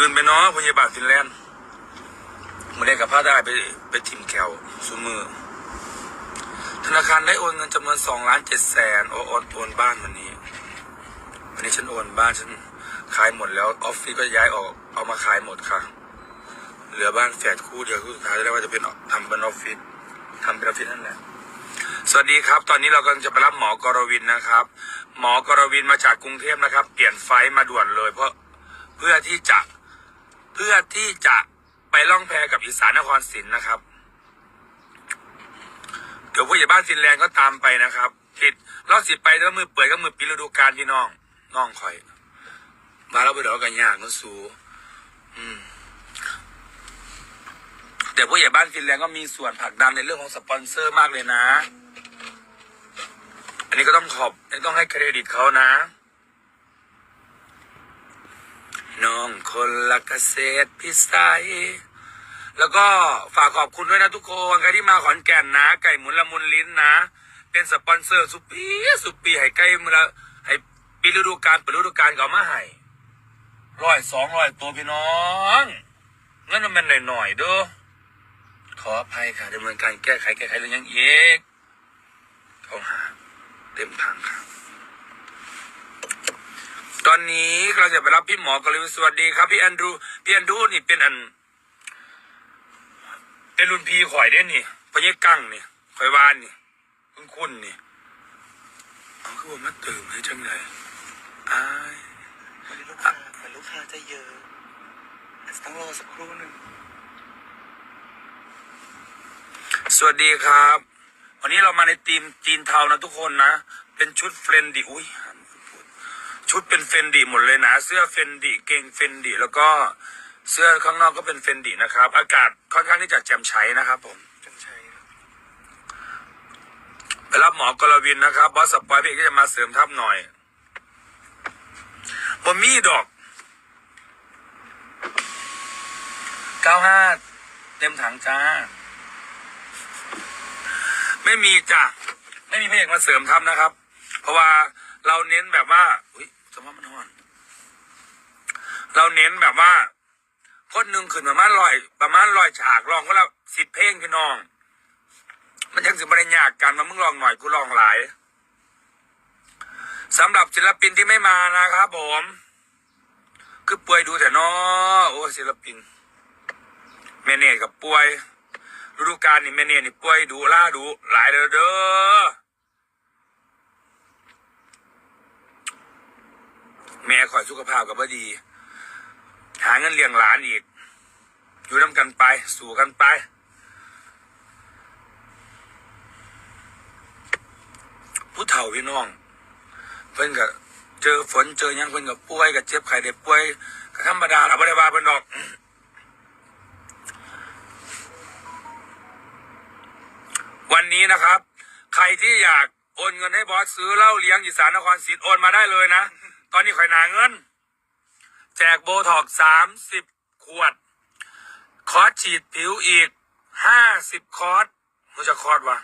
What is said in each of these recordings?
ตื่นไปเนาะพยาบาลฟินแลนด์มือได้กับพาได้ไปไปทิมแขวซูมือ ธนาคารได้โอนเงินจำนวนสองล้านเจ็ดแสนโอนโอนบ้านวันนี้ วันนี้ฉันโอนบ้านฉันขายหมดแล้วออฟฟิศก็ย้ายออกเอามาขายหมดค่ะ เหลือบ้านแฝดคู่เดียวคู่สุดท้ายแล้ว่าจะเป็นทำเป็นออฟฟิศทำเป็นออฟฟิศนั่นแหละสวัสดีครับ ตอนนี้เรากำลังจะไปรับหมอกรวินนะครับ หมอกรวินมาจากกรุงเทพนะครับ เปลี่ยนไฟมาด่วนเลย เพราะเพื่อที่จะ พื่อที่จะไปล่องแพกับอีสานนครศรีนะครับ เดี๋ยวผู้ใหญ่บ้านฟินแลนด์ก็ตามไปนะครับผิดรอบสิไปแล้วมือเปิดก็มือปีฤดูกาลพี่น้องน้องคอยมาแล้วไปเดี๋ยวกันยากนันสูอืมแต่ผู้ใหญ่บ้านฟินแลนด์ก็มีส่วนผลักดันในเรื่องของสปอนเซอร์มากเลยนะ อันนี้ก็ต้องขอบต้องให้เครดิตเขานะ น้องคนละเกษตรพิสัย แล้วก็ฝากขอบคุณด้วยนะทุกคนใครที่มาขอนแก่นนะ ไก่หมุนละมุนลิ้นนะ เป็นสปอนเซอร์สุปีสุปีให้ใกล้มือละให้ปีฤดูกาลเปิดฤดูกาลก็เอามาให้ร้อยสองร้อยตัวพี่น้องเงินมันหน่อยๆเด้อขออภัยค่ะดำเนินการแก้ไขแก้ไขเรื่องยังเอกเขาหาเต็มทางครับ ตอนนี้เราจะไปรับพี่หมอกันเลยสวัสดีครับพี่แอนดรูพี่แอนดรูนี่เป็นอัน เป็นรุ่นพี่ข่อยเด้นี่พญกังนี่ข่อยวานนี่คุณคุณนี่เอาคือว่ามาตื่นให้จังเลยอายวันนี้ลูกค้าแต่ลูกค้าจะเยอะอาจจะต้องรอสักครู่หนึ่งสวัสดีครับ วันนี้เรามาในทีมจีนเทานะทุกคนนะ เป็นชุดเฟรนดีอุ้ยหันมาพูด ชุดเป็นเฟนดีหมดเลยนะ เสื้อเฟนดีเกงเฟนดีแล้วก็เสื้อข้างนอกก็เป็นเฟนดีนะครับ อากาศค่อนข้างที่จะแจ่มใสนะครับผมไปรับหมอกรวินนะครับบอสสปอยพี่ก็จะมาเสริมทัพหน่อยบ่มีดอก95เต็มถังจ้า ไม่มีจ้ะไม่มีพระเอกมาเสริมทัพนะครับ เพราะว่าเราเน้นแบบว่าอุ้ย มมติมันห่อน เราเน้นแบบว่าคนหนึ่งขึ้นประมาณร้อย ประมาณร้อยฉากลองก็ละสิบเพลงพี่น้อง มันยังสิบริญญากกันมามึงลองหน่อยกูลองหลายสำหรับศิลปินที่ไม่มานะครับผม คือป่วยดูแต่นอโอ้ศิลปินแม่เนตกับป่วยฤดูกาลนี่แม่เนตนี่ป่วยดูล่าดูหลายเด้อเด้อ แม่ข่อยสุขภาพกับบ่ดี หาเงินเลี้ยงหลานอีก อยู่น้ำกันไป สู่กันไป ผู้เฒ่าพี่น้อง เพิ่นก็เจอฝนเจอยังเพิ่นก็ป่วยก็เจ็บไข้ได้ป่วยก็ธรรมดาล่ะบ่ได้ว่าเพิ่นดอกวันนี้นะครับ ใครที่อยากโอนเงินให้บอสซื้อเหล้าเลี้ยงอีสานนครศรีโอนมาได้เลยนะ ตอนนี้ข่อยหนาเงิน แจกโบท็อกสามสิบขวด คอร์สฉีดผิวอีกห้าสิบคอร์สมันจะคอร์สวะ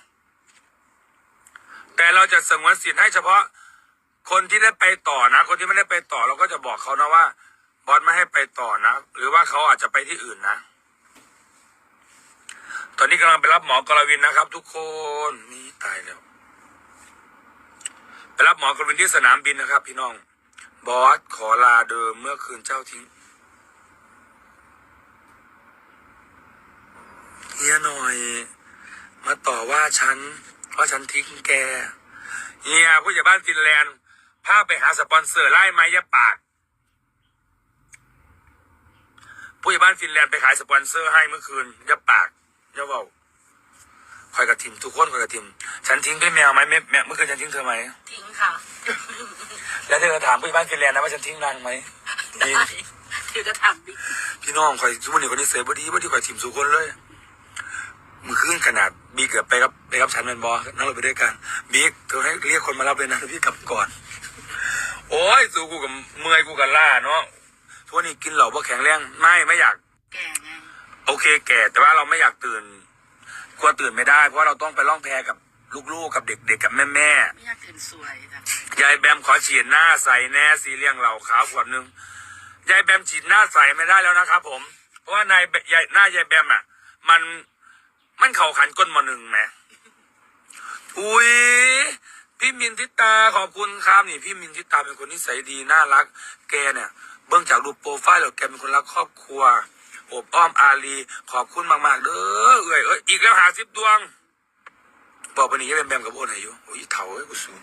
แต่เราจะสงวนสิทธิ์ให้เฉพาะคนที่ได้ไปต่อนะ คนที่ไม่ได้ไปต่อเราก็จะบอกเขานะว่า บอสไม่ให้ไปต่อนะ หรือว่าเขาอาจจะไปที่อื่นนะ ตอนนี้กำลังไปรับหมอกรวินนะครับ ทุกคนนี่ตายแล้วไปรับหมอกรวินที่สนามบินนะครับ พี่น้อง บอสขอลาเดิมเมื่อคืนเจ้าทิ้งเฮียหน่อย มาต่อว่าฉันว่าฉันทิ้งแกเฮียผู้ใหญ่บ้านฟินแลนด์พาไปหาสปอนเซอร์ไล่ไม้ยะปากผู้ใหญ่บ้านฟินแลนด์ไปขายสปอนเซอร์ให้เมื่อคืนยะปากยะเว่าคอยกระทิมทุกคนคอยกระทิม ฉันทิ้งด้วยแมวไหมแม่แม่เมื่อคืนฉันทิ้งเธอไหมทิ้งค่ะ แล้วเธอถามผู้ใหญ่บ้านฟินแลนด์นะว่าฉันทิ้งนางไหมได้เดี๋ยวจะทำบิ๊กพี่น้องคอยทุกวันนี้คนนี้เสียบดีบดีคอยทีมสุคนเลยมือขึ้นขนาดบิ๊กกับไปกับไปกับฉันเป็นบอนั่งรถไปด้วยกันบิ๊กเธอให้เรียกคนมารับเลยนะแล้วพี่กลับก่อน โอ้ยสู้กูกับเมื่อยกูกับล่าเนาะทุกวันนี้กินเหล้าเพราะแข็งแรงไม่ไม่อยาก แก่ไงโอเคแก่ แต่ว่าเราไม่อยากตื่น กลัวตื่นไม่ได้ เพราะเราต้องไปล่องแพกับ ลูกๆกับเด็กๆกับแม่ๆไม่อยากตื่นสวยจ้ะยายแบมขอฉีดหน้าใส่แน่สีเลี้ยงเหล่าขาวขวดหนึ่งยายแบมฉีดหน้าใสไม่ได้แล้วนะครับ ผม เพราะว่านายยายหน้ายายแบมอะ มันมันเข่าขันก้นมาหนึ่งแหมอุ้ยพี่มินทิตาขอบคุณครับนี่ พี่มินทิตาเป็นคนนิสัยดีน่ารัก แกเนี่ย เบื้องจากรูปโปรไฟล์แล้วแกเป็นคนรักครอบครัวโอบอ้อมอารีขอบคุณมากๆเด้อเอ้ยเอ้ยอีกแล้วหาสิบดวง บอกวันนี้ยังเป็นแบมกับโอนอายุโอ้ยเถ่าเอ้กูสูง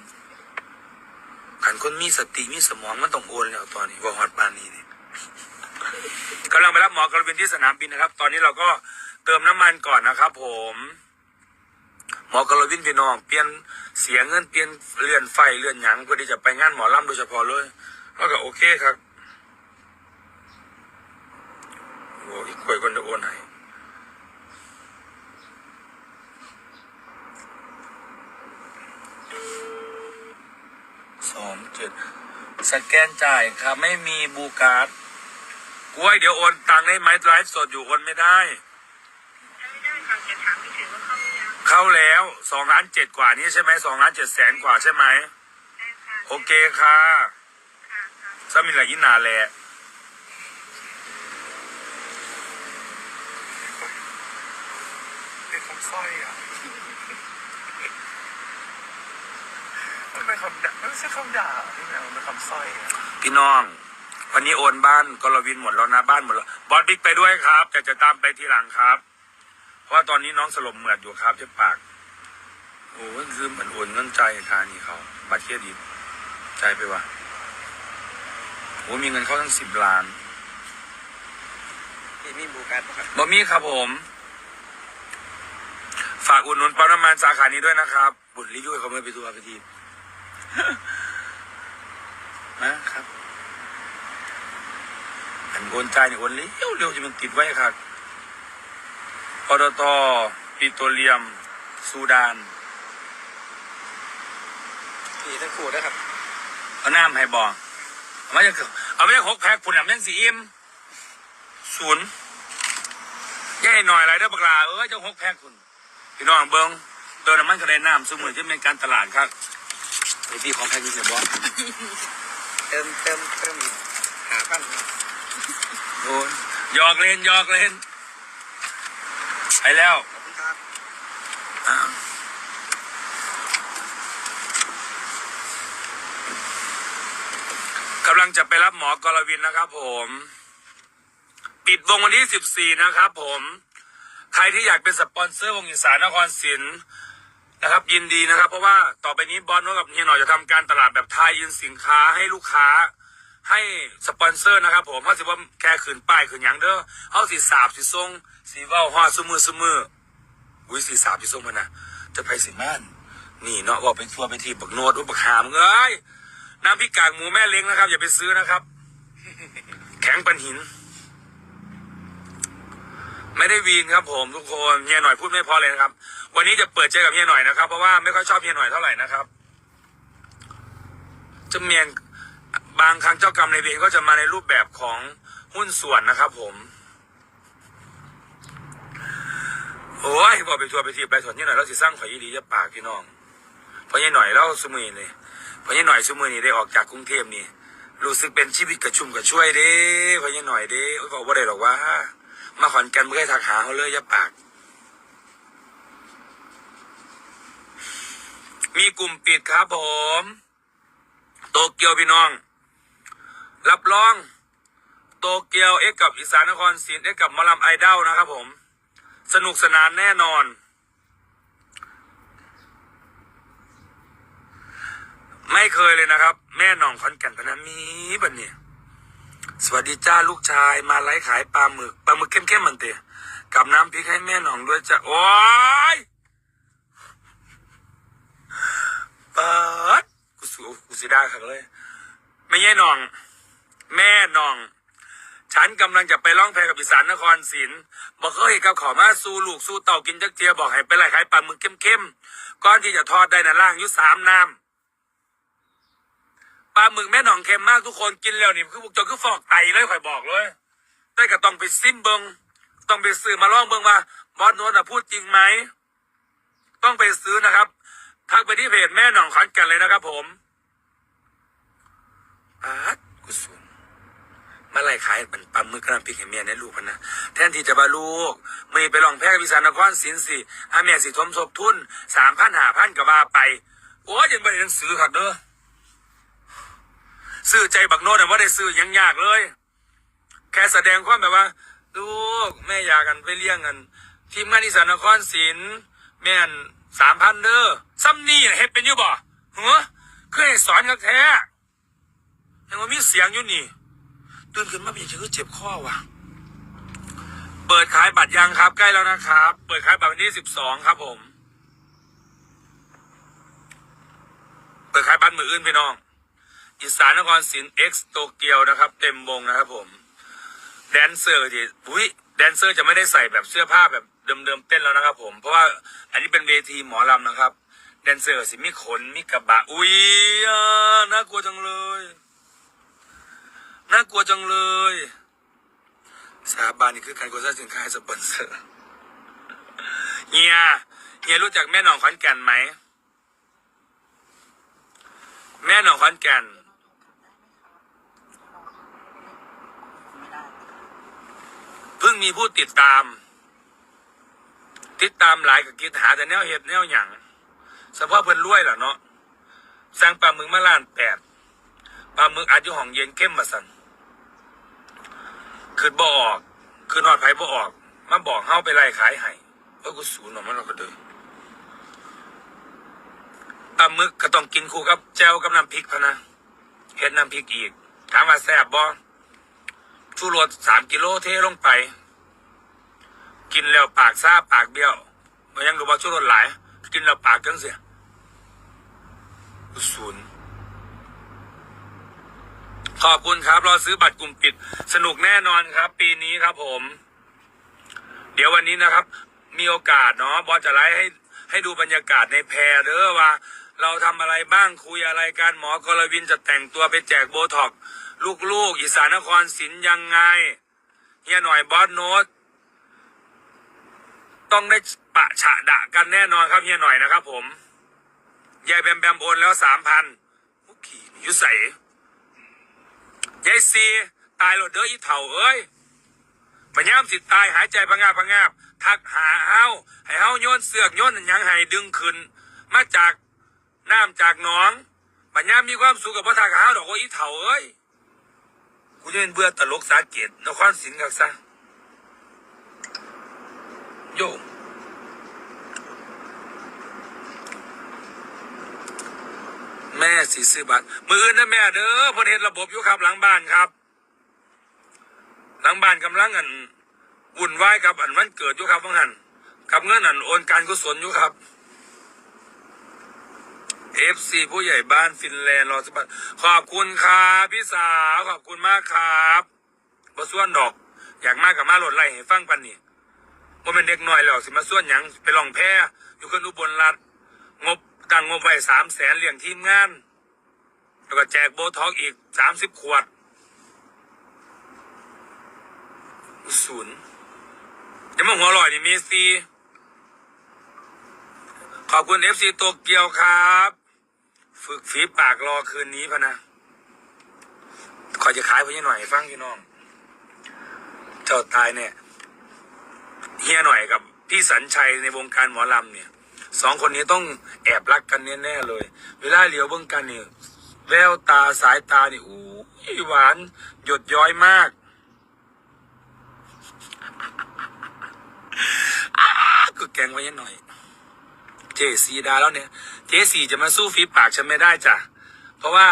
ขันคนมีสติมีสมองมันต้องโอนแล้วตอนนี้ว่าฮอดปานนี้นี่กำลังไปรับหมอกระวินที่สนามบินนะครับ ตอนนี้เราก็เติมน้ำมันก่อนนะครับ ผมหมอกรวินพี่น้องเปลี่ยนเสียเงินเปลี่ยนเลื่อนไฟเลื่อนหยังเพื่อที่จะไปงานหมอลำโดยเฉพาะเลยแล้วก็โอเคครับโอ้ยคุยคนจะโอนให้ สองเจ็ดสแกนจ่ายครับไม่มีบูการ์ดกล้วยเดี๋ยวโอนตังค์ได้ไหมไลฟ์สดอยู่โอนไม่ได้ ไม่ได้ค่ะจะถามไม่ถึงว่าเข้าหรือยังเข้าแล้วสองล้านเจ็ดกว่านี้ใช่ไหมสองล้านเจ็ดแสนกว่าใช่ไหมได้ค่ะโอเคค่ะค่ะค่ะสมิลาอินาแหละเป็นคำสร้อยอะ มันเป็นคำด่าไม่ใช่คำด่าที่แมวมันเป็นคำสร้อยอะพี่น้อง วันนี้โอนบ้านกรวินหมดแล้วนะบ้านหมดแล้วบอสบิ๊กไปด้วยครับ แต่จะตามไปทีหลังครับ เพราะว่าตอนนี้น้องสลบเหมือดอยู่ครับเจ๊ปาก โอ้ยคือเหมือนโอนเงินใจทานี่เขาบัตรเครดิตใจไปว่ะโอ้ยมีเงินเข้าทั้งสิบล้านมีมีบูการ์ดครับบะมี่ครับผม ฝากอุดหนุนปั๊มน้ำมันสาขานี้ด้วยนะครับ บุญรีวิวให้เขาไม่ไปทัวร์ไปที นะครับ อันโอนใจายนี่โอนเร็วเร็วจะมันติดไว้ครับปตทปิโตรเลียม ซูดานมีทั้งคู่ด้วยครับ เอาน้ำให้บองเอาไม่ใช่เอาไม่ใช่หกแพ็คปุ่นอะยังสีอิ่มศูนย์แย่หน่อยอะไรเด้อบักลาเอ้ยเจ้าหกแพ็คคุณพี่น้องเบิ้งเติมน้ำมันกระเด็นน้ำสมุนจะเป็นการตลาดครับ ไอพี่ของแพ็คนี่เสียบอสเติมเติมเติมหาพันโอ้ยหยอกเล่นหยอกเล่นไปแล้วขอบคุณครับอ้าวกำลังจะไปรับหมอกรวินนะครับ ผม ปิดวงวันที่14นะครับ ผม ใครที่อยากเป็นสปอนเซอร์วงอีสานนครศิลป์ นะครับยินดีนะครับ เพราะว่าต่อไปนี้บอลนกับเฮียหน่อยจะทำการตลาดแบบทายอินสินค้าให้ลูกค้า ให้สปอนเซอร์นะครับ ผมเขาสิว่าแค่ขืนป้ายขืนยังเด้อเขาสีสาบสีทรงสีว้าฮอดซุมือซุมืออุ้ยสีสาบสีทรงมันนะจะไปสิม่านนี่เนาะว่าไปทัวร์ไปทีบักโนดอุยบักหามเอ้ยน้ำพริกกากหมูแม่เล้งนะครับ อย่าไปซื้อนะครับ แข็งปันหิน ไม่ได้วีนครับผมทุกคนเฮียหน่อยพูดไม่พอเลยนะครับ วันนี้จะเปิดใจกับเฮียหน่อยนะครับ เพราะว่าไม่ค่อยชอบเฮียหน่อยเท่าไหร่นะครับจะเมียนบางครั้งเจ้ากรรมในเวรก็จะมาในรูปแบบของหุ้นส่วนนะครับ ผมโอ้ยบอกไปทัวร์ไปทีไปถอนเฮียหน่อยเราสิสร้างข่อยยีดีจะปากพี่น้องเพราะเฮียหน่อยเราสมือเลยเพราะเฮียหน่อยสมือนี่ได้ออกจากกรุงเทพนี่รู้สึกเป็นชีวิตกระชุ่มกระชวยเด้เพราะเฮียหน่อยเด้โอ้บอกว่าได้หรอกว่า มาขอนแกันไม่เคยทักหาเขาเลยอย่าปาก มีกลุ่มปิดครับผม โตเกียวพี่น้อง รับรอง โตเกียวเอ็กกับอีสานนครศรีเอ็กกับมอลำไอดอลนะครับผม สนุกสนานแน่นอนไม่เคยเลยนะครับ แม่น่องขอนแก่นพนันมีบันเนี่ย สวัสดีจ้าลูกชายมาไลฟ์ขายปลาหมึกปลาหมึกเข้มๆมันเตะกับน้ำพริกให้แม่หน่องด้วยจ้ะโอ้ยเปิดกูสูกูสิได้ครับเลยไม่ใช่หน่อง แม่หน่อง ฉันกำลังจะไปร้องเพกับอีสานนครศรีบอกเคยกับขอมาสู้ลูกสู้เต่ากินจักเทียบอกให้ไปไล่ขายปลาหมึกเข้มๆก้อนที่จะทอดได้นะล่างยุสามน้ำ ปลาหมึกแม่หนองเค็มมากทุกคนกินแล้วนี่คือพวกเจาคือฟอกไตเลยข่อยบอกเลยแต่ก็ต้องไปซิมเบิงต้องไปซื้อมาลองเบิงว่าบอสโนตน่ะพูดจริงไหมต้องไปซื้อนะครับทักไปที่เพจแม่หนองขอนแกันเลยนะครับผมอาร์ตกุศลมาไล่ขายมันปั๊มมือกระนำพริกให้เมียในลูกพันนะแทนที่จะบาลูกมีไปลองแพ้กับพิสานครศิลสิอาเมียสิทมทบทุนสามพันหาพันกับว่าไป โอ้ยยังไม่ได้หนังสือขักเด้อ ซื้อใจบักโน้ตว่าได้ซื้อยังยากเลย แค่แสดงความแบบว่า ลูกแม่อยากกันไปเลี้ยงกัน ทีมงานอีสานนครศิลป์แม่นสามพันเด้อซ้ำนี่น่ะเฮ็ดเป็นอยู่บ่เหรอเคยให้สอนกันแท้ยังว่ามีเสียงอยู่นี่ตื่นขึ้นมาเป็นยังคือเจ็บข้อว่ะเปิดขายบัตรยังครับ ใกล้แล้วนะครับ เปิดขายบัตรวันที่สิบสองครับผม เปิดขายบัตรมืออื่นพี่น้อง อีสานนครศิลป์เอ็กซ์โตเกียวนะครับ เต็มวงนะครับผม แดนเซอร์ทีอุ้ยแดนเซอร์จะไม่ได้ใส่แบบเสื้อผ้าแบบเดิมๆเต้นแล้วนะครับ ผมเพราะว่าอันนี้เป็นเวทีหมอลำนะครับ แดนเซอร์สิมีขนมีกระบะอุ้ยน่ากลัวจังเลยน่ากลัวจังเลยสาบานนี่คือการโฆษณาสินค้าให้สปอนเซอร์เฮียเฮียรู้จักแม่หนองขอนแก่นไหม แม่หนองขอนแก่น เพิ่งมีผู้ติดตาม ติดตามหลายกับกิจหาแต่แนวเห็ดแนวหยังเฉพาะเพิ่นรวยล่ะเนาะสั่งปลาหมึกมาล้านแปดปลาหมึกอาจจะห้องเย็นเข้มมาสันคือบ่ออกคือนอดไผ่บ่ออก มาบอกเฮาไปไล่ขายให้เออกูสูนย์ออกมันเราก็เดินปลาหมึกก็ต้องกินคู่กับแจวกับน้ำพริกพะนะเห็ดน้ำพริกอีก ถามว่าแซ่บบ่ ชูรสสามกิโลเทลงไป กินแล้วปากซาปากเบี้ยวมันยังรู้ว่าชูรสหลาย กินแล้วปากจังเสียศูนย์ขอบคุณครับ รอซื้อบัตรกลุ่มปิด สนุกแน่นอนครับ ปีนี้ครับผม เดี๋ยววันนี้นะครับ มีโอกาสเนาะบอสจะไลฟ์ให้ให้ดูบรรยากาศในแพรเด้อว่า เราทำอะไรบ้างคุยอะไรกันหมอกรวินจะแต่งตัวไปแจกโบท็อก ลูกๆ อีสานนครศิลป์ยังไงเฮียหน่อยบอสโน้ตต้องได้ปะฉะดะกันแน่นอนครับเฮียหน่อยนะครับผมยายแบมแบมโอนแล้วสามพันมุกขี่ยุใส่ยายซีตายโหลดเด้ออีเถ่าเอ้ยปัญญามสิตายหายใจพังงาพังงาบทักหาเฮาให้เฮาโยนเสือกโยนยังให้ดึงขึ้น มาจากน้ำจากหนองปัญญามมีความสุขกับพระทักหาดอกว่าอีเถ่าเอ้ย กูจะเป็นเบื่อตลกสาเกตนครศิลป์กับซะโยแม่สีซื้อบัตรมืออื่นนะแม่เด้อพนเห็นระบบอยู่ครับหลังบ้านครับ หลังบ้านกำลังอันวุ่นวายกับอันวันเกิดอยู่ครับว่างั้นกับเงินอันโอนการกุศลอยู่ครับ เอฟซีผู้ใหญ่บ้านฟินแลนด์รอสบัตขอบคุณครับพี่สาวขอบคุณมากครับบ่ส่วนดอก อยากมากกับมาโหลดไล่ให้ฟังปันนี่ว่าเป็นเด็กน้อยแล้วสิมาส่วนหยังไปลองแพ้อยู่กันอุบลรัฐงบตั้งงบไว้สามแสนเลี้ยงทีมงาน แล้วก็แจกโบท็อกอีกสามสิบขวดศูนย์ยังมาหัวลอยนี่เมสซี่ขอบคุณเอฟซีโตเกียวครับ ฝึกฝีปากรอคืนนี้พะนะขอจะขายพี่หน่อยฟังพี่น้อง เจ้าตายเนี่ยเฮียหน่อยกับพี่สัญชัยในวงการหมอลำเนี่ยสองคนนี้ต้องแอบรักกันแน่ๆเลย เวลาเหลียวเบื้องกันเนี่ยแววตาสายตาเนี่ยอู้ยหวาน หยดย้อยมากก็แกงไว้ยังหน่อย จสีดาแล้วเนี่ยเจสีจะมาสู้ฟีปากฉันไม่ได้จ้ะเพราะว่า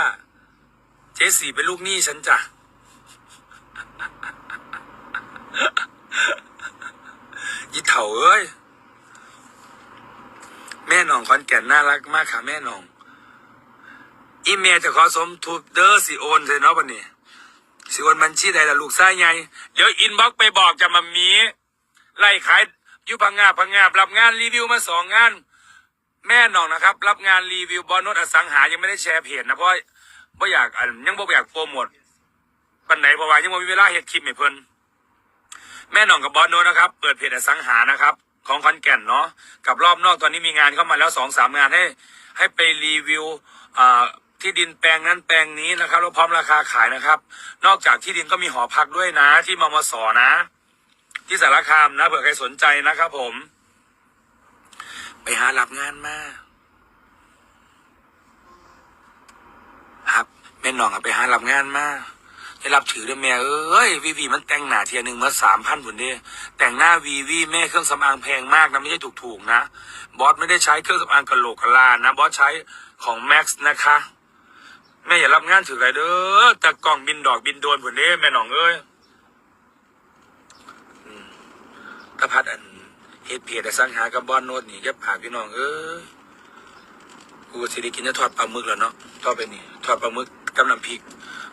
เจสีเป็นลูกหนี้ฉันจ้ะยี่เถ่าเอ้ยแม่หนองขอนแก่นน่ารักมากค่ะแม่หนองอีเมลจะขอสมทุบเด้อสิโอนเลยเนาะวันนี้สิโอนบัญชีใดล่ะลูกชายไงเดี๋ยวอินบ็อกไปบอกจะมามีไล่ขายยุพังงาพังงาบรับงานรีวิวมาสองงาน แม่น้องนะครับ รับงานรีวิวบอลนดอสังหายังไม่ได้แชร์เพจนะเพราะว่าอยากอันยังบ่อยากโปรโมทปันไหนเพราะว่ายังบ่มีเวลาเฮ็ดคลิปให้เพิ่นแม่น้องกับบอลโนตนะครับ เปิดเพจอสังหานะครับ ของขอนแก่นเนาะกับรอบนอกตอนนี้มีงานเข้ามาแล้วสองสามงานให้ ให้ไปรีวิวอ่าที่ดินแปลงนั้นแปลงนี้นะครับเราพร้อมราคาขายนะครับ นอกจากที่ดินก็มีหอพักด้วยนะ ที่มมสนะ ที่สารคามนะเผื่อใครสนใจนะครับผม ไปหารับงานมาครับแม่น้องอะไปหารับงานมาได้รับถือด้วยแม่เอ้ยวีวีมันแต่งหน้าเทียหนึ่งเมื่อสามพันผุนเด้แต่งหน้าวีวีแม่เครื่องสำอางแพงมากนะไม่ใช่ถูกๆนะ บอสไม่ได้ใช้เครื่องสำอางกะโหลกกะลานะบอสใช้ของแม็กซ์นะคะ แม่อย่ารับงานถืออะไรเด้อแต่กล่องบินดอกบินโดนผุนเด้แม่น้องเอ้ยอืมกระพัดอัน เฮ็ดเพียแต่สังหากับบอนโนดนี่จะปากพี่น้องเอ้ยกูสิได้กินจะทอดปลาหมึกแล้วเนาะทอดไปนี่ทอดปลาหมึกกับน้ำพริก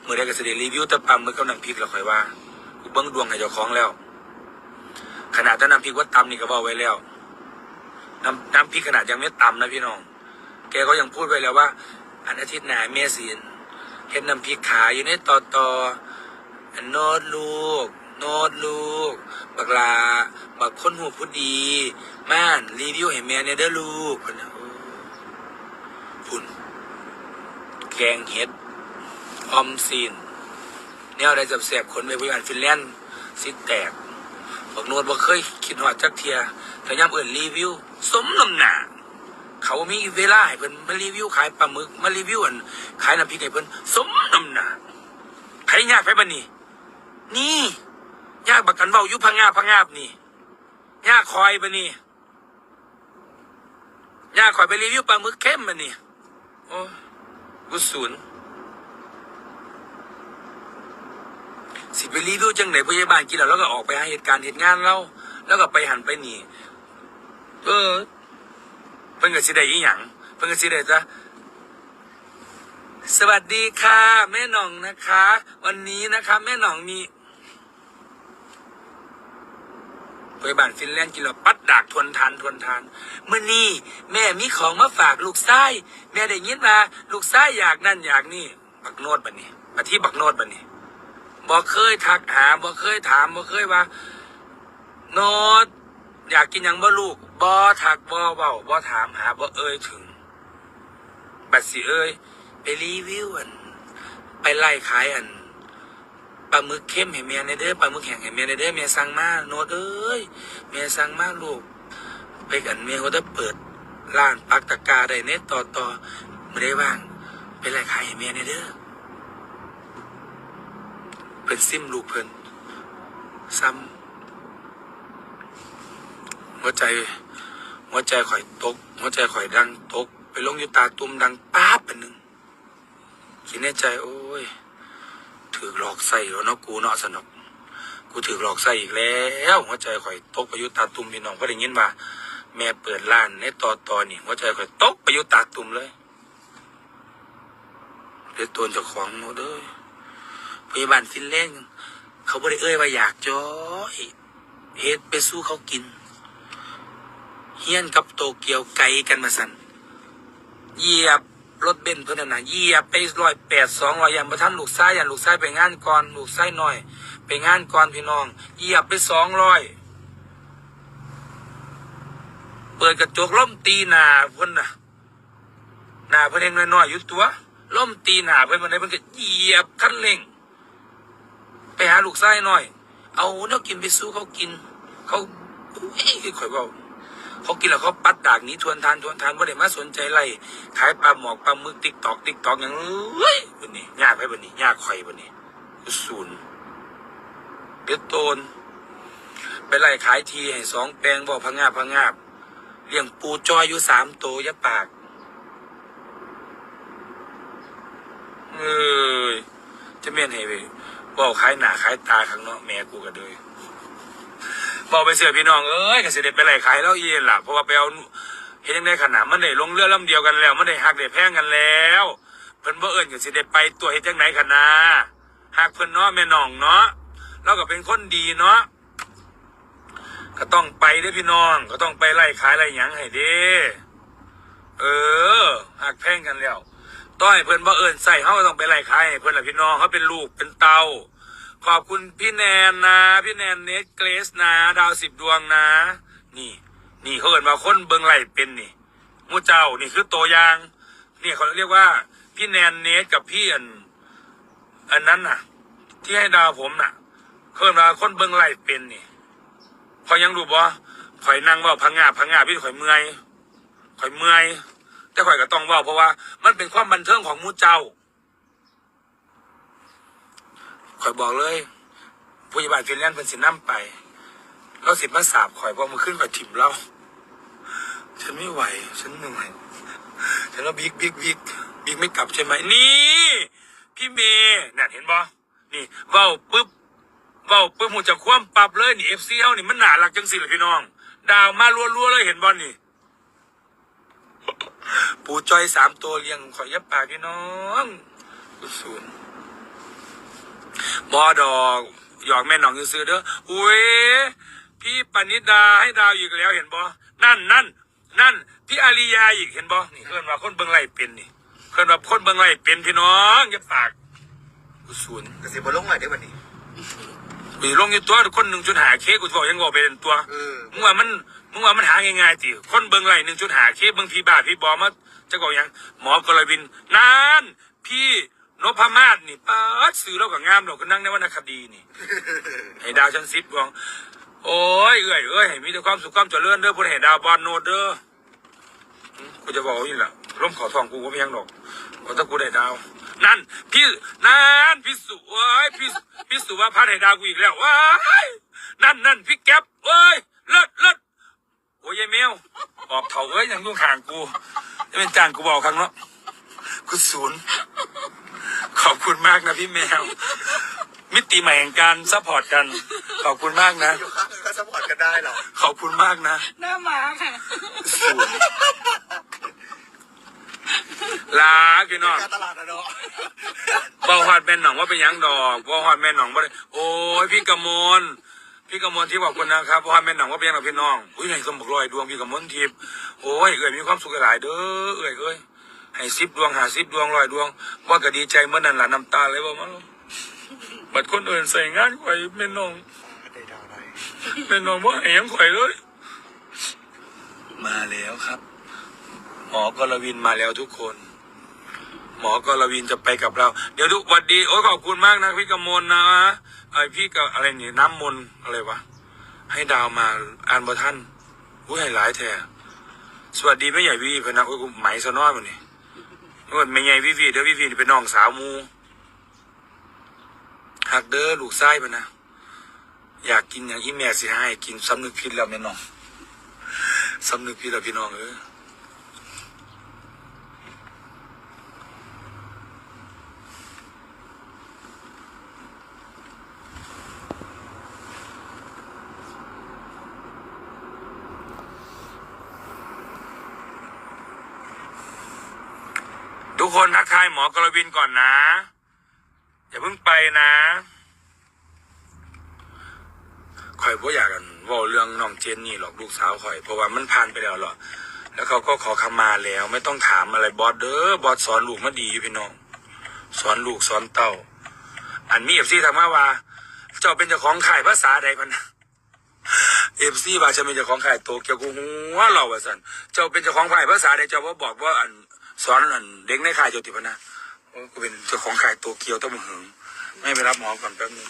มือได้ก็สิได้รีวิวแต่ปลาหมึกกับน้ำพริกแล้วค่อยว่ากูเบิ้งดวงให้เจ้าของแล้ว ขนาดถ้าน้ำพริกว่าตำนี่ก็บอกไว้แล้วน้ำน้ำพริกขนาดยังไม่ตำนะพี่น้อง แกก็ยังพูดไว้แล้วว่า อันอาทิตย์หน้าเมศีนเห็นน้ำพริกขายอยู่ในต่อต่ออันโนดลูก โนดลูก บักลา บักคนหูผู้ดี ม่าน รีวิวให้แม่เนี่ยเด้อลูกพุ่นนะพุ่น แกงเห็ด ออมซีนแนวได้จับแสบคนไปบริการฟินแลนด์สิแตกบักโนดบ่เคยคิดหอดจักเทียแต่ย่ำเอิ่นรีวิว สมน้ำหนาเขามีเวลาให้เพิ่นมารีวิวขายปลาหมึกมารีวิวอันขายน้ำพริกให้เพิ่นสมน้ำหนาใครยากไปบันนี่นี่ ยากบักกันเว้าอยู่พังงาพังงาบนี่ยากคอยบันนี่ยากคอยไปรีวิวปลาหมึกเข้มบันนี่โอ้กุศลสิไปรีวิวจังไหนพยาบาลกินแล้วแล้วก็ออกไปหาเหตุการณ์เหตุงานเราแล้วก็ไปหันไปหนีเออเพิ่งก็สิได้อีหยังเพิ่งก็สิได้จ้ะสวัสดีค่ะ แม่หน่องนะคะ วันนี้นะคะ แม่หน่องมี ไปบ้านฟินแลนด์กินแล้วปัดดากทวนทานทวนทานเมื่อนี้แม่มีของมาฝากลูกไส้แม่ได้ยินมาลูกไส้อยากนั่นอยากนี่บักโนดบันนี้มาที่บักโนดบันนี้บอกเคยทักหาบอกเคยถามบอกเคยว่า โนดอยากกินยังบ่ลูกบ่ทักบ่เว้าบ่ถามหาบ่เอ่ยถึง บัดสิเอ่ยไปรีวิวอัน ไปไล่ขายอัน ปลาหมึกเข้มให้เมียในเด้อปลาหมึกแห้งให้เมียในเด้อเมียสั่งมาโนดเอ้ยเมียสั่งมาลูกไปกันเมียเขาจะเปิดร้านปักตะกร้าได้เน็ตต่อต่อไม่ได้ว่างไปไล่ขายให้เมียในเด้อเพิ่นซิมลูกเพิ่นซ้ำหัวใจหัวใจข่อยตกหัวใจข่อยดังตก ไปลงอยู่ตาตุ่มดังป๊าบเป็นหนึ่งคิดในใจโอ้ย ถือหลอกใส่แล้วเนาะกูเนาะสนุกกูถือหลอกใส่อีกแล้วหัวใจข่อยตกไปอยู่ตาตุ่มพี่น้องก็ได้ยินว่าแม่เปิดร้านในตอตอนี่หัวใจข่อยตกไปอยู่ตาตุ่มเลยเดือดตัวเจ้าของโมเด้ยพยาบาลฟินแลนด์เขาบ่ได้เอ่ยว่าอยากจ้อยเฮ็ดไปสู้เขากิน เฮียนกับโตเกียวไกลกันมาสันเหยียบ รถเบนซ์เพื่อนนนะเหยียบไปร้อยแปดสองร้อยยันประทันลูกซ้ายยันลูกซ้ายไปงานก่อนลูกซ้ายหน่อย ไปงานก่อนพี่น้องเหยียบไปสองร้อยเปิดกระจกล่มตีหนาเพิ่นน่ะหนาเพิ่นเองน้อยๆอยู่ตัวล่มตีหนาเพิ่นมาได้เพิ่นก็เหยียบคันเร่ง ไปหาลูกซ้ายหน่อย เอาเนากินไปสู้เขากิน เขาเอ้ยข่อยเบา เขากินแล้วเขาปัดดากหนี้ทวนทานทวนทานว่าได้มาสนใจไรขายปลาหมอกปลาหมึกติ๊กตอกติ๊กตอกอย่างเอ้ยบันนี้ยากไปบันนี้ยากข่อยบันนี้ศูนย์เดือดโตนไปไล่ขายทีให้สองแปลงบอกพังงาบพังงาบเลี้ยงปูจอยอยู่สามโตยะปากเอ้ยจะเมียนให้ไปบอกขายหนาขายตาข้างนอกแม่กูก็เลย บอกไปเสือพี่น้องเอ้ยกสิเด็ไปไล่ขายแล้วเย็นล่ะเพราะว่าไปเอาเห็นยังได้ขนาดมันได้ลงเรือลำเดียวกันแล้ว มันได้หักได้แพงกันแล้วเพิ่นบ่เอิ้นกสิเด็ไปตัวเฮ็ดจังไหนขนาดหักเพิ่นเนาะแม่น้องเนาะแล้วก็เป็นคนดีเนาะก็ต้องไปเด้พี่น้อง ก็ต้องไปไล่ขายไล่หยังให้เด้เออหักแพงกันแล้วต้อยเพิ่นบ่เอิ้นใส่เฮาก็ต้องไปไล่ขายให้เพิ่นละพี่น้องเขาเป็นลูกเป็นเตา ขอบคุณพี่แนนนะ พี่แนนเนสเกรสนะ ดาวสิบดวงนะ นี่ นี่เขาเกิดมาคนเบิงไหลเป็นนี่มูเจ้านี่คือตัวอย่างนี่เขาเรียกว่า พี่แนนเนสกับพี่อันอันนั้นน่ะ ที่ให้ดาวผมน่ะเคยมาคนเบิงไหลเป็นนี่พอยยังรู้บ่ข่อยนั่งว่าพังงาพังงาพี่ข่อยเมื่อยข่อยเมื่อยแต่ข่อยก็ต้องว่าเพราะว่า มันเป็นความบันเทิงของมูเจ้า ข่อยบอกเลยผู้ใหญ่บ้านฟินแลนด์เป็นสิน้ำไป แล้วสิมาสาบข่อยพราะมันขึ้นข่อยถิ่มเราฉันไม่ไหว ฉันเหนื่อยฉันว่าบิ๊กบิ๊กบิ๊กบิ๊กไม่กลับใช่ไหมนี่ พี่เมย์นี่ยเห็นบ่นี่เว้าปุ๊บเว้าปุ๊บหูจะคว่ำปรับเลยนี่เอฟซีเฮานี่มันหนาหลักจังสิเลยพี่น้อง ดาวมารัวๆเลยเห็นบ่นี่ปูจอยสามตัวเลี้ยงขอยยับปากพี่น้องศูนย์ บอดอกหยอกแม่น้องซื้อๆเด้ออุ้ยพี่ปณิดาให้ดาวอีกแล้วเห็นบ่นั่นนั่นนั่น พี่อาริยาอีกเห็นบ่นี่เพื่อนว่าคนเบิ่งไล่เป็นนี่เพื่อนว่าคนเบิ่งไล่เป็นพี่น้องยับปากศูนย์กระสิบลงหน่อยได้วันนี้ปีลงอยู่ตัวคนหนึ่งจุดหาเคกูบอกยังบอกเป็นตัวเออมึงว่ามันมึงว่ามันหาง่ายๆติคนเบิ่งไล่หนึ่งจุดหาเคเบิ่งพี่บาทพี่บอมาจะบอกหยังหมอกรวินนานพี่ นพมาศนี่ป้าดสื่อเรากับงามเราก็นั่งในวรรณคดีนี่ ให้ดาวชั้นสิบดวงโอ้ยเอ้ยเอ้ยให้มีแต่ความสุขความเจริญเด้อพูดให้ดาวบอลโนดเด้ออืมกูจะบอกว่านี่แหละร่มขอทองกูก็ไม่ยังดอกว่าถ้ากูได้ดาว นั่น พี่นั่นพี่สุเอ้ยพี่พี่สุว่าพัดให้ดาวกูอีกแล้วว้ายนั่นนั่นพี่แก๊ปเอ้ยเลิศเลิศโอ้ยยายแมวออกเขาเอ้ยยังยุ่งห่างกูจะเป็นจ้างกูบอกครั้งเนาะ กูศูนย์ ขอบคุณมากนะพี่แมว มิติใหม่แห่งการซัพพอร์ตกัน ขอบคุณมากนะ อยู่ข้างก็สปอร์ตกันได้เหรอ ขอบคุณมากนะ หน้าหมาค่ะ ศูนย์ลาพี่น้อง การตลาดอะเนาะบอฮอดแม่นหนองว่าเป็นหยังดอกบอฮอดแม่นหนองบ่ได้โอ้ยพี่กมลพี่กมลที่บอกคุณนะครับบอฮอดแม่นหนองว่าเป็นหยังดอกพี่น้องอุ้ยไหนสมบอกลอยดวงพี่กมลทิพย์โอ้ยเอ้ยมีความสุขหลายเด้อเอ้ยเอ้ย ให้สิบดวงหาสิบดวงลอยดวง ว่าก็ดีใจเมื่อนั้นล่ะน้ำตาเลยบ่มาบัดคนอื่นใส่งานข่อยแม่นหนองได้ดาวไรแม่นหนองว่าให้หยังข่อยเลย มาแล้วครับ หมอกรวินมาแล้วทุกคน หมอกรวินจะไปกับเรา เดี๋ยวทุกวันดีโอ้ยขอบคุณมากนะพี่กมลนะไอพี่กับอะไรนี่น้ำมนต์อะไรวะให้ดาวมาอ่านบทท่านอุ้ยให้หลายแท้สวัสดีแม่ใหญ่วิวีพนักอุ้ยกูไหมซะน้อยมันนี่ นวดไม่ใหญ่วิวีเดี๋ยววิวีเป็นน้องสาวมูหักเด้อลูกไส้พะนะอยากกินอย่างอีแม่สิให้กินสำนึกผิดแล้วแม่น้องสำนึกผิดแล้วพี่น้องเออ ทุกคนทักทายหมอกรวินก่อนนะ อย่าเพิ่งไปนะคอยพ่อยากกันว่าเรื่องน้องเจนนี่หรอกลูกสาวคอย เพราะว่ามันผ่านไปแล้วหรอกแล้วเขาก็ขอขมาแล้ว ไม่ต้องถามอะไรบอสเด้อบอสสอนลูกมาดีอยู่พี่น้อง สอนลูกสอนเต้า อันมีเอฟซีถามมาว่า เจ้าเป็นเจ้าของขายภาษาใดพันเอฟซีว่าจะเป็นเจ้าของขายโตเกียวกูหัวเราว่าสันเจ้าเป็นเจ้าของขายภาษาใดเจ้าว่าบอกว่าอัน สอนอันเด็กในขายเจ้าติพะนะกูเป็นเจ้าของขายโตเกียวต้องมึงหึงไม่ไปรับหมอก่อนแป๊บนึง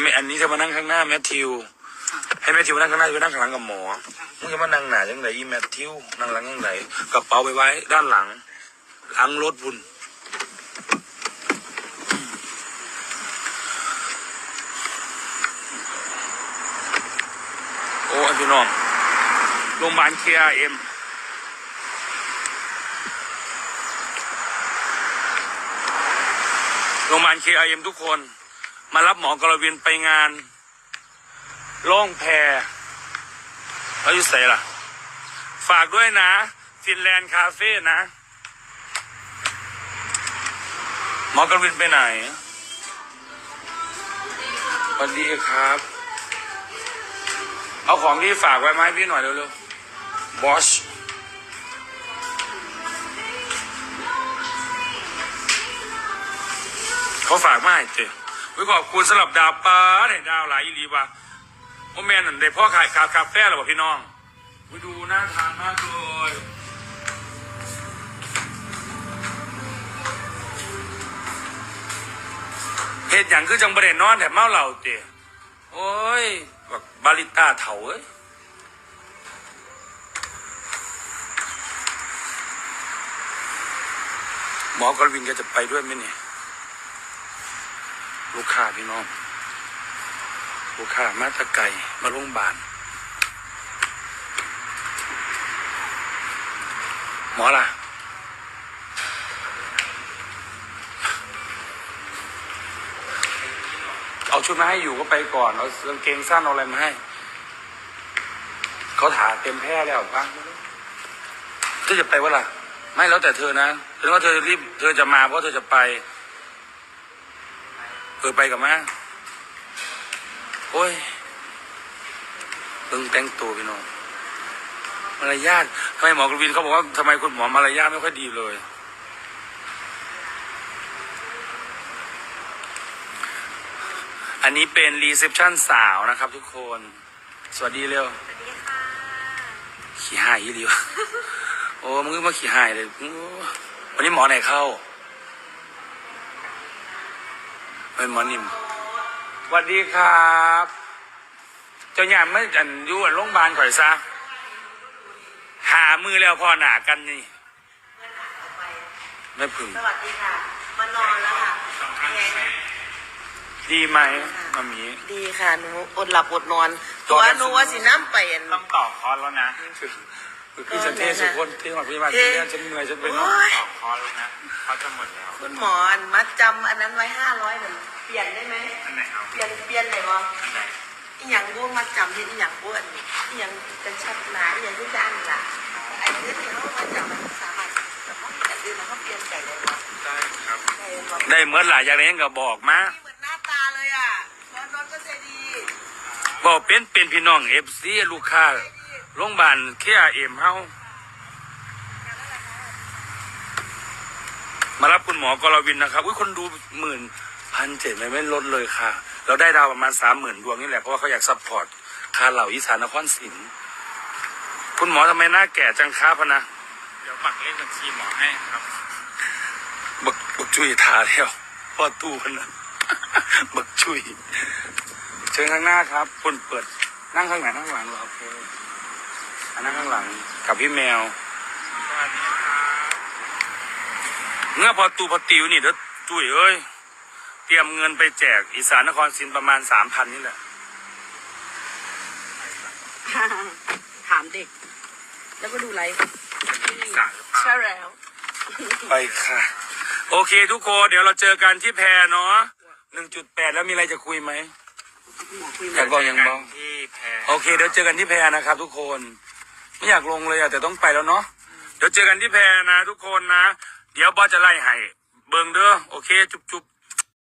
ไม่อันนี้จะมานั่งข้างหน้าแมทธิว ให้แมทธิวนั่งข้างหน้าจะไปนั่งข้างหลังกับหมอมึงจะมานั่งหนาจังไงอีแมทธิวนั่งหลังจังไงกระเป๋าไปไว้ ด้านหลังหลังรถบุญโอ้พี่น้องโรงพยาบาลเคเอ็ม โรงพยาบาลเคเอ็มทุกคน มารับหมอกรวินไปงานล่องแพแล้วอยู่ใส่ล่ะ ฝากด้วยนะ ฟินแลนด์คาเฟ่นะ หมอกรวินไปไหนสวัสดีครับ เอาของที่ฝากไว้มาให้พี่หน่อยเร็วๆบอช เขาฝากมาให้เตะวิขอบคุณสำหรับดาวป้าให้ดาวหลายอีรีว่าโอแมนนั่นได้พ่อขายคาคาแฟหรือเปล่าพี่น้องไปดูน่าทานมากเลยเหตุอย่างคือจังประเด็นนอนแต่เมาเหล่าเตะโอ้ยแบกบาลิต้าเถาเอ้ยหมอกรวินแกจะไปด้วยไหมเนี่ย ลูกค้าพี่น้อง ลูกค้ามาตะไก่มาโรงพยาบาลหมอล่ะเอาชุดมาให้อยู่ก็ไปก่อนเอากางเกงสั้นเอาอะไรมาให้ เขาถาเต็มแพร่แล้วปะเธอจะไปวะล่ะ ไม่แล้วแต่เธอนะเธอว่าเธอรีบเธอจะมาเพราะเธอจะไป เออไปกับมาโอ้ยเพิ่งแต่งตัวพี่น้องมารยาททำไมหมอกรวินเขาบอกว่าทำไมคุณหมอมารยาทไม่ค่อยดีเลย อันนี้เป็นรีเซพชันสาวนะครับทุกคน สวัสดีเร็วสวัสดีค่ะขี่หายยี่ดีวะโอ้มึงก็มาขี่หายเลยโอ้วันนี้หมอไหนเข้า เป็นหมอนิ่มสวัสดีครับ เจ้าหยามไม่อันอยุ่อันโรงพยาบาลข่อยซะหามือแล้วพอหนากันนี่ไม่พึ่งสวัสดีค่ะมานอนแล้วค่ะดีไหมมามีดีค่ะหนูอดหลับอดนอนตัตัววกันหนูว่าสิน้ำไปอันต้องต่อคอร์สแล้วนะ คือฉันเทสุคนที่หอดพยาบาลที่เนี่ยฉันเหนื่อยฉันไปนอนโอ้ยต่อคอร์สแล้วนะเขาจะหมดแล้วคุณหมออันมัดจำอันนั้นไว้ห้าร้อยหนึ่งเปลี่ยนได้ไหมอันไหนเอาเปลี่ยนเปลี่ยนไหนวะอันไหนอีหยังบ้วมัดจำที่อีหยังบ้วนอีหยังเป็นชัดหนาอีหยังที่ด้านล่ะไอ้เรื่องที่เขามัดจำมันสามารถแต่เขาแต่ดื้อแล้วเขาเปลี่ยนใจเลยวะได้ครับใจวะได้เมื่อหลายอย่างนี้ก็บอกมาเหมือนหน้าตาเลยอะนอนนอนก็ใจดีบอกเป็นเป็นพี่น้องเอฟซีลูกค้า โรงพยาบาลเคอาเอ็มเฮามารับคุณหมอกรวินนะครับ อุ้ยคนดูหมื่นพันเจ็ดไม่ไม่ลดเลยค่ะ เราได้ดาวประมาณสามหมื่นดวงนี่แหละ เพราะว่าเขาอยากซัพพอร์ตค่าเหล่าอีสานนครศรีคุณหมอทำไมหน้าแก่จังค้าพะนะ เดี๋ยวปักเลขบัญชีหมอให้ครับ บักบักชุยทาแล้วพ่อตู้พะนะบักชุย เชิญข้างหน้าครับ คุณเปิดนั่งข้างไหนข้างหลังเหรอโอเค อันนั่งข้างหลังกับพี่แมวสวัสดีครับเมื่อพอตูพอติวนี่เด้อจุ้ยเอ้ย เตรียมเงินไปแจกอีสานนครศรีประมาณสามพันนี่แหละ ถามเด็ก แล้วก็ดูไลฟ์อีสานหรือเปล่าใช่แล้ว ไปค่ะ โอเคทุกคน เดี๋ยวเราเจอกันที่แพรเนาะหนึ่งจุดแปดแล้วมีอะไรจะคุยไหมอยากบอกยังบอก ที่แพร โอเค เดี๋ยวเจอกันที่แพรนะครับทุกคน ไม่อยากลงเลยอะแต่ต้องไปแล้วเนาะเดี๋ยวเจอกันที่แพรนะทุกคนนะ เดี๋ยวบอสจะไล่ให้เบิงเด้อโอเค จุ๊บจุ๊บ